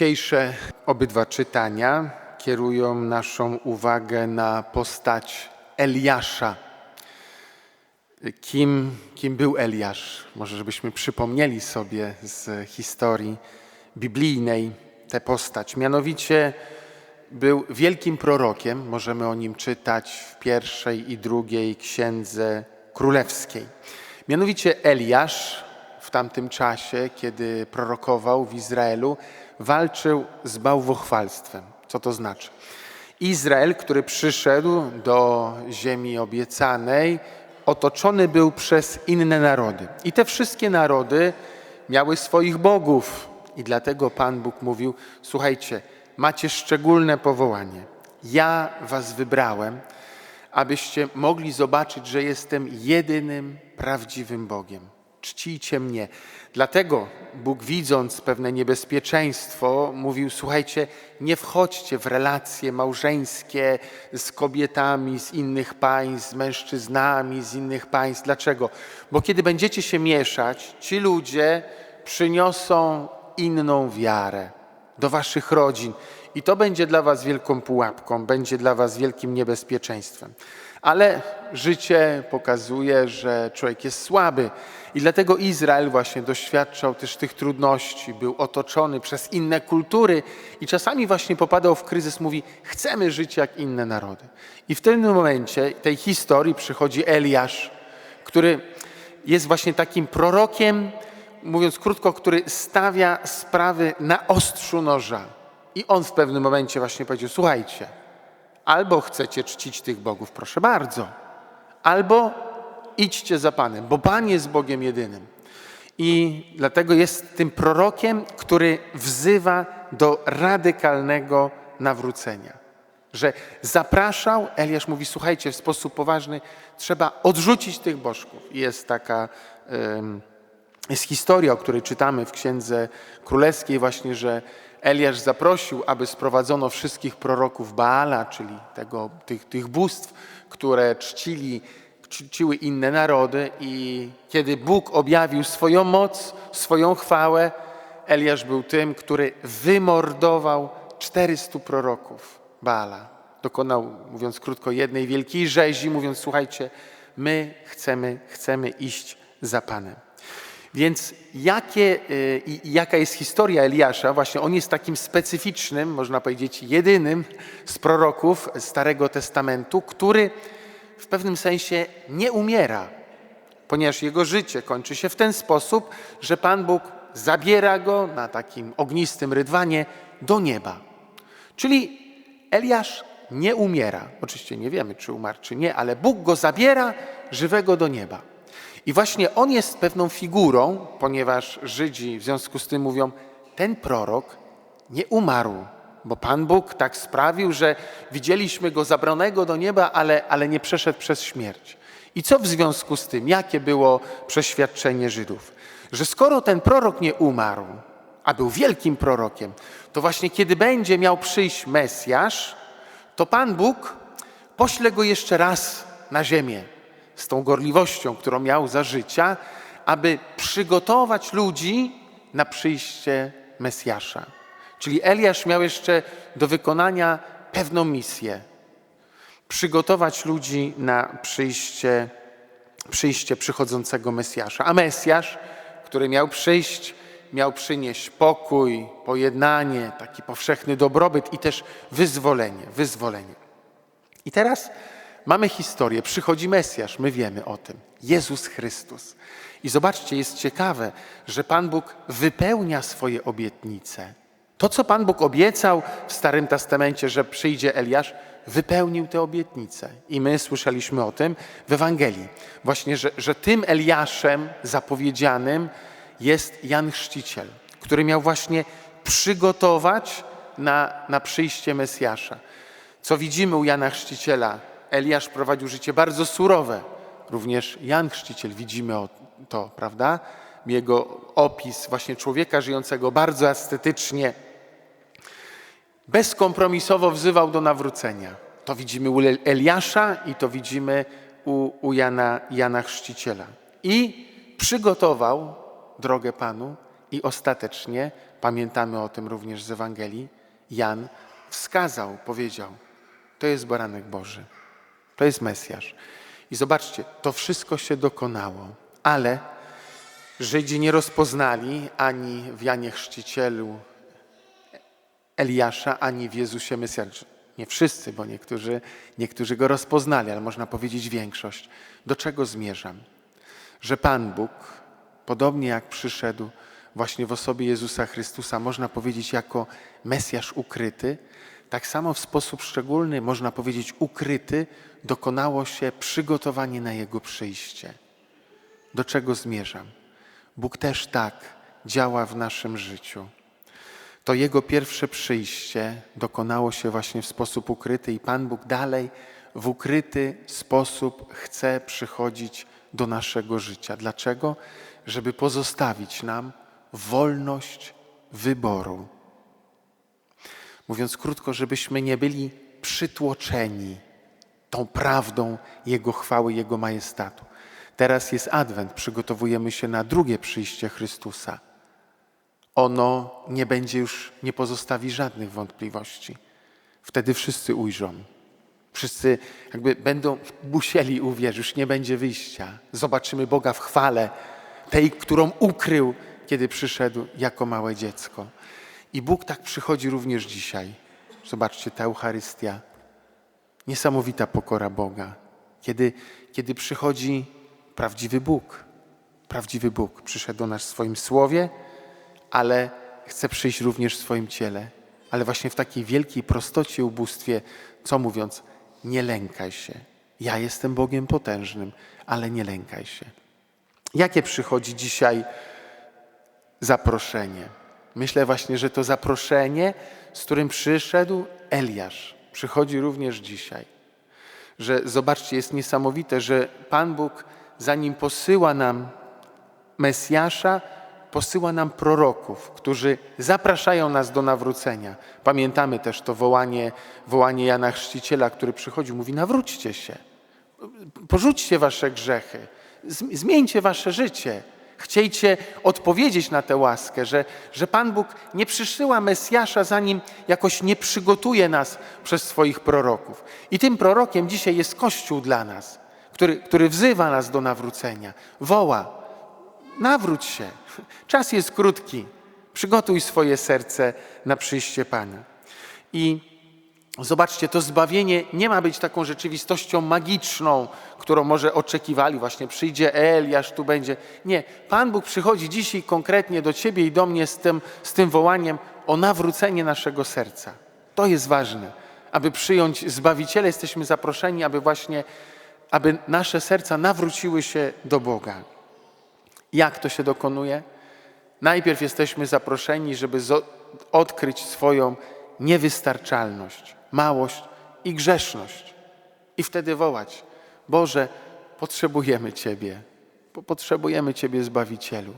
Dzisiejsze obydwa czytania kierują naszą uwagę na postać Eliasza. Kim, kim był Eliasz? Może żebyśmy przypomnieli sobie z historii biblijnej tę postać. Mianowicie był wielkim prorokiem, możemy o nim czytać w pierwszej i drugiej księdze królewskiej. Mianowicie Eliasz w tamtym czasie, kiedy prorokował w Izraelu, walczył z bałwochwalstwem. Co to znaczy? Izrael, który przyszedł do ziemi obiecanej, otoczony był przez inne narody. I te wszystkie narody miały swoich bogów. I dlatego Pan Bóg mówił: Słuchajcie, macie szczególne powołanie. Ja was wybrałem, abyście mogli zobaczyć, że jestem jedynym prawdziwym Bogiem. Czcijcie mnie. Dlatego Bóg, widząc pewne niebezpieczeństwo, mówił: Słuchajcie, nie wchodźcie w relacje małżeńskie z kobietami z innych państw, z mężczyznami z innych państw. Dlaczego? Bo kiedy będziecie się mieszać, ci ludzie przyniosą inną wiarę do waszych rodzin. I to będzie dla was wielką pułapką, będzie dla was wielkim niebezpieczeństwem. Ale życie pokazuje, że człowiek jest słaby i dlatego Izrael właśnie doświadczał też tych trudności, był otoczony przez inne kultury i czasami właśnie popadał w kryzys, mówi, chcemy żyć jak inne narody. I w tym momencie tej historii przychodzi Eliasz, który jest właśnie takim prorokiem, mówiąc krótko, który stawia sprawy na ostrzu noża. I on w pewnym momencie właśnie powiedział: Słuchajcie, albo chcecie czcić tych bogów, proszę bardzo, albo idźcie za Panem, bo Pan jest Bogiem jedynym. I dlatego jest tym prorokiem, który wzywa do radykalnego nawrócenia. Że zapraszał, Eliasz mówi: Słuchajcie, w sposób poważny trzeba odrzucić tych bożków. Jest taka. jest historia, o której czytamy w Księdze Królewskiej, właśnie, że Eliasz zaprosił, aby sprowadzono wszystkich proroków Baala, czyli tego, tych, tych bóstw, które czcili, czciły inne narody. I kiedy Bóg objawił swoją moc, swoją chwałę, Eliasz był tym, który wymordował 400 proroków Baala. Dokonał, mówiąc krótko, jednej wielkiej rzezi, mówiąc: Słuchajcie, my chcemy, chcemy iść za Panem. Więc jakie, y, jaka jest historia Eliasza? Właśnie on jest takim specyficznym, można powiedzieć, jedynym z proroków Starego Testamentu, który w pewnym sensie nie umiera, ponieważ jego życie kończy się w ten sposób, że Pan Bóg zabiera go na takim ognistym rydwanie do nieba. Czyli Eliasz nie umiera. Oczywiście nie wiemy, czy umarł, czy nie, ale Bóg go zabiera żywego do nieba. I właśnie on jest pewną figurą, ponieważ Żydzi w związku z tym mówią, ten prorok nie umarł, bo Pan Bóg tak sprawił, że widzieliśmy go zabranego do nieba, ale, ale nie przeszedł przez śmierć. I co w związku z tym? Jakie było przeświadczenie Żydów? Że skoro ten prorok nie umarł, a był wielkim prorokiem, to właśnie kiedy będzie miał przyjść Mesjasz, to Pan Bóg pośle go jeszcze raz na ziemię z tą gorliwością, którą miał za życia, aby przygotować ludzi na przyjście Mesjasza. Czyli Eliasz miał jeszcze do wykonania pewną misję. Przygotować ludzi na przyjście, przyjście przychodzącego Mesjasza. A Mesjasz, który miał przyjść, miał przynieść pokój, pojednanie, taki powszechny dobrobyt i też wyzwolenie, wyzwolenie. I teraz mamy historię. Przychodzi Mesjasz, my wiemy o tym. Jezus Chrystus. I zobaczcie, jest ciekawe, że Pan Bóg wypełnia swoje obietnice. To, co Pan Bóg obiecał w Starym Testamencie, że przyjdzie Eliasz, wypełnił te obietnice. I my słyszeliśmy o tym w Ewangelii. Właśnie, że, że tym Eliaszem zapowiedzianym jest Jan Chrzciciel, który miał właśnie przygotować na, na przyjście Mesjasza. Co widzimy u Jana Chrzciciela? Eliasz prowadził życie bardzo surowe. Również Jan Chrzciciel widzimy to, prawda? jego opis właśnie człowieka żyjącego bardzo estetycznie, bezkompromisowo wzywał do nawrócenia. To widzimy u Eliasza i to widzimy u, u Jana, Jana Chrzciciela. I przygotował drogę Panu i ostatecznie, pamiętamy o tym również z Ewangelii, Jan wskazał, powiedział, to jest baranek Boży, to jest Mesjasz. I zobaczcie, to wszystko się dokonało, ale Żydzi nie rozpoznali ani w Janie Chrzcicielu Eliasza, ani w Jezusie Mesjasza. Nie wszyscy, bo niektórzy, niektórzy go rozpoznali, ale można powiedzieć większość. Do czego zmierzam? Że Pan Bóg, podobnie jak przyszedł właśnie w osobie Jezusa Chrystusa, można powiedzieć jako Mesjasz ukryty, tak samo w sposób szczególny, można powiedzieć ukryty, dokonało się przygotowanie na Jego przyjście. Do czego zmierzam? Bóg też tak działa w naszym życiu. To Jego pierwsze przyjście dokonało się właśnie w sposób ukryty i Pan Bóg dalej w ukryty sposób chce przychodzić do naszego życia. Dlaczego? Żeby pozostawić nam wolność wyboru. Mówiąc krótko, żebyśmy nie byli przytłoczeni tą prawdą Jego chwały, Jego majestatu. Teraz jest Adwent, przygotowujemy się na drugie przyjście Chrystusa. Ono nie będzie już, nie pozostawi żadnych wątpliwości. Wtedy wszyscy ujrzą. Wszyscy jakby będą musieli uwierzyć, już nie będzie wyjścia. Zobaczymy Boga w chwale, tej, którą ukrył, kiedy przyszedł jako małe dziecko. I Bóg tak przychodzi również dzisiaj. Zobaczcie, ta Eucharystia. Niesamowita pokora Boga. Kiedy, kiedy przychodzi prawdziwy Bóg. Prawdziwy Bóg przyszedł do nas w swoim słowie, ale chce przyjść również w swoim ciele. Ale właśnie w takiej wielkiej prostocie ubóstwie, co mówiąc, nie lękaj się. Ja jestem Bogiem potężnym, ale nie lękaj się. Jakie przychodzi dzisiaj zaproszenie? Myślę właśnie, że to zaproszenie, z którym przyszedł Eliasz, przychodzi również dzisiaj. Że zobaczcie, jest niesamowite, że Pan Bóg, zanim posyła nam Mesjasza, posyła nam proroków, którzy zapraszają nas do nawrócenia. Pamiętamy też to wołanie, wołanie Jana Chrzciciela, który przychodził, mówi: nawróćcie się, porzućcie wasze grzechy, zmieńcie wasze życie. Chciejcie odpowiedzieć na tę łaskę, że, że Pan Bóg nie przysyła Mesjasza, zanim jakoś nie przygotuje nas przez swoich proroków. I tym prorokiem dzisiaj jest Kościół dla nas, który, który wzywa nas do nawrócenia, woła, nawróć się, czas jest krótki, przygotuj swoje serce na przyjście Pana. I Zobaczcie, to zbawienie nie ma być taką rzeczywistością magiczną, którą może oczekiwali, właśnie przyjdzie Eliasz, tu będzie. Nie, Pan Bóg przychodzi dzisiaj konkretnie do Ciebie i do mnie z tym, z tym wołaniem o nawrócenie naszego serca. To jest ważne. Aby przyjąć Zbawiciela, jesteśmy zaproszeni, aby właśnie, aby nasze serca nawróciły się do Boga. Jak to się dokonuje? Najpierw jesteśmy zaproszeni, żeby odkryć swoją niewystarczalność małość i grzeszność. I wtedy wołać: Boże, potrzebujemy Ciebie. Potrzebujemy Ciebie, Zbawicielu.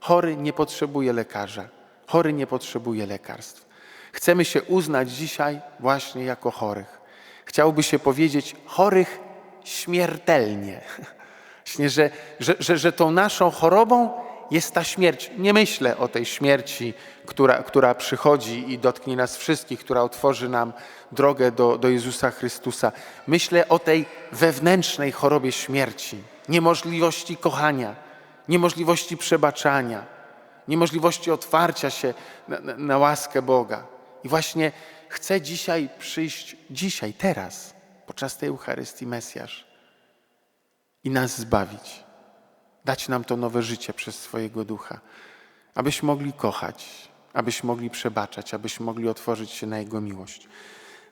Chory nie potrzebuje lekarza, chory nie potrzebuje lekarstw. Chcemy się uznać dzisiaj właśnie jako chorych. Chciałby się powiedzieć chorych śmiertelnie. Właśnie, że, że, że, że tą naszą chorobą jest ta śmierć. Nie myślę o tej śmierci, która, która przychodzi i dotknie nas wszystkich, która otworzy nam drogę do, do Jezusa Chrystusa. Myślę o tej wewnętrznej chorobie śmierci, niemożliwości kochania, niemożliwości przebaczania, niemożliwości otwarcia się na, na, łaskę Boga. I właśnie chcę dzisiaj przyjść, dzisiaj, teraz, podczas tej Eucharystii Mesjasz i nas zbawić dać nam to nowe życie przez swojego ducha, abyśmy mogli kochać, abyśmy mogli przebaczać, abyśmy mogli otworzyć się na Jego miłość.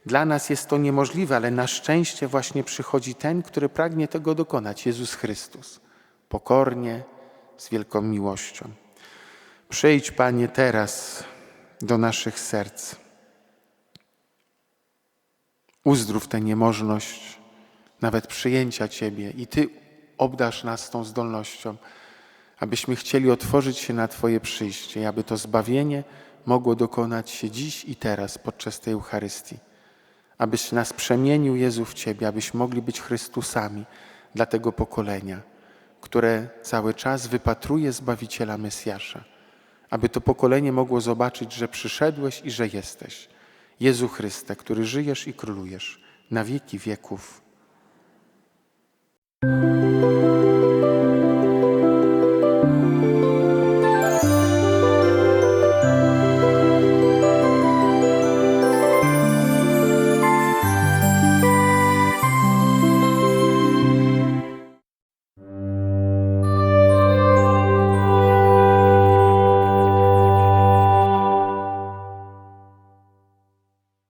Dla nas jest to niemożliwe, ale na szczęście właśnie przychodzi ten, który pragnie tego dokonać Jezus Chrystus. Pokornie, z wielką miłością. Przyjdź, Panie, teraz do naszych serc. Uzdrów tę niemożność nawet przyjęcia Ciebie i Ty obdasz nas tą zdolnością, abyśmy chcieli otworzyć się na Twoje przyjście aby to zbawienie mogło dokonać się dziś i teraz podczas tej Eucharystii. Abyś nas przemienił, Jezu, w Ciebie, abyśmy mogli być Chrystusami dla tego pokolenia, które cały czas wypatruje Zbawiciela Mesjasza. Aby to pokolenie mogło zobaczyć, że przyszedłeś i że jesteś. Jezu Chryste, który żyjesz i królujesz na wieki wieków. Oh.